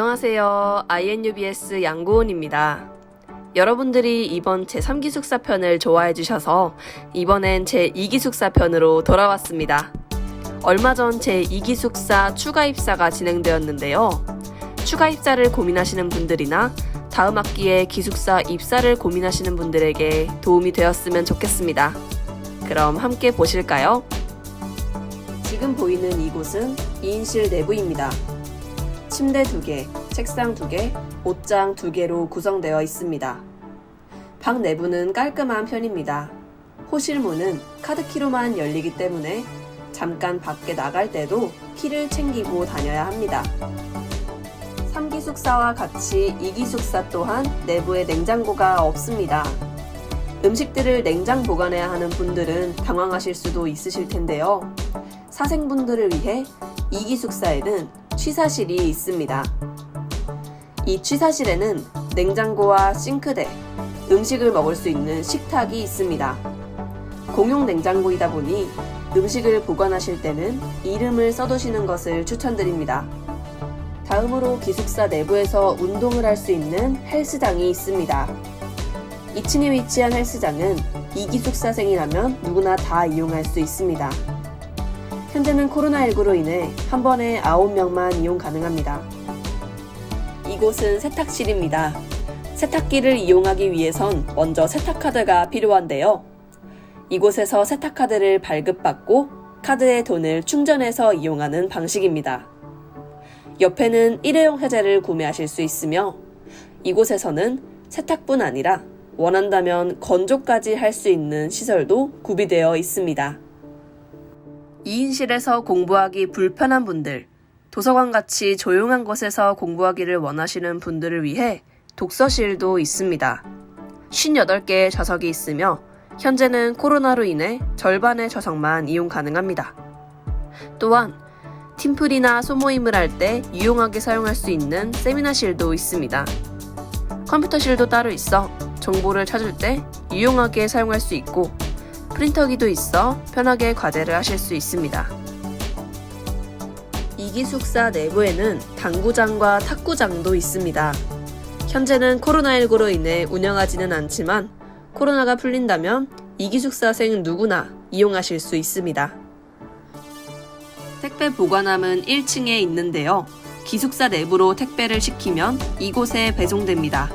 안녕하세요. INUBS 양고은입니다. 여러분들이 이번 제3기숙사 편을 좋아해 주셔서 이번엔 제2기숙사 편으로 돌아왔습니다. 얼마 전 제2기숙사 추가 입사가 진행되었는데요. 추가 입사를 고민하시는 분들이나 다음 학기에 기숙사 입사를 고민하시는 분들에게 도움이 되었으면 좋겠습니다. 그럼 함께 보실까요? 지금 보이는 이곳은 2인실 내부입니다. 침대 2개, 책상 2개, 옷장 2개로 구성되어 있습니다. 방 내부는 깔끔한 편입니다. 호실문은 카드키로만 열리기 때문에 잠깐 밖에 나갈 때도 키를 챙기고 다녀야 합니다. 3기 숙사와 같이 2기 숙사 또한 내부에 냉장고가 없습니다. 음식들을 냉장 보관해야 하는 분들은 당황하실 수도 있으실 텐데요. 사생분들을 위해 2기 숙사에는 취사실이 있습니다. 이 취사실에는 냉장고와 싱크대, 음식을 먹을 수 있는 식탁이 있습니다. 공용 냉장고이다 보니 음식을 보관하실 때는 이름을 써두시는 것을 추천드립니다. 다음으로 기숙사 내부에서 운동을 할 수 있는 헬스장이 있습니다. 2층에 위치한 헬스장은 2기숙사생이라면 누구나 다 이용할 수 있습니다. 현재는 코로나19로 인해 한 번에 9명만 이용 가능합니다. 이곳은 세탁실입니다. 세탁기를 이용하기 위해선 먼저 세탁카드가 필요한데요. 이곳에서 세탁카드를 발급받고 카드의 돈을 충전해서 이용하는 방식입니다. 옆에는 일회용 세제를 구매하실 수 있으며 이곳에서는 세탁뿐 아니라 원한다면 건조까지 할 수 있는 시설도 구비되어 있습니다. 2인실에서 공부하기 불편한 분들, 도서관 같이 조용한 곳에서 공부하기를 원하시는 분들을 위해 독서실도 있습니다. 58개의 좌석이 있으며 현재는 코로나로 인해 절반의 좌석만 이용 가능합니다. 또한 팀플이나 소모임을 할 때 유용하게 사용할 수 있는 세미나실도 있습니다. 컴퓨터실도 따로 있어 정보를 찾을 때 유용하게 사용할 수 있고 프린터기도 있어 편하게 과제를 하실 수 있습니다. 이 기숙사 내부에는 당구장과 탁구장도 있습니다. 현재는 코로나19로 인해 운영하지는 않지만 코로나가 풀린다면 이 기숙사생 누구나 이용하실 수 있습니다. 택배 보관함은 1층에 있는데요. 기숙사 내부로 택배를 시키면 이곳에 배송됩니다.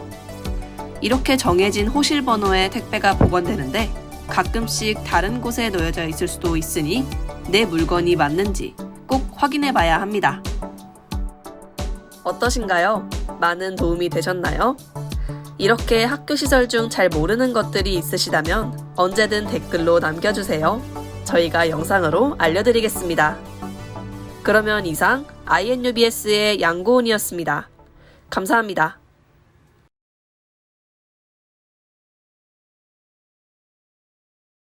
이렇게 정해진 호실 번호의 택배가 보관되는데 가끔씩 다른 곳에 놓여져 있을 수도 있으니 내 물건이 맞는지 꼭 확인해 봐야 합니다. 어떠신가요? 많은 도움이 되셨나요? 이렇게 학교 시설 중 잘 모르는 것들이 있으시다면 언제든 댓글로 남겨주세요. 저희가 영상으로 알려드리겠습니다. 그러면 이상 INUBS의 양고은이었습니다. 감사합니다.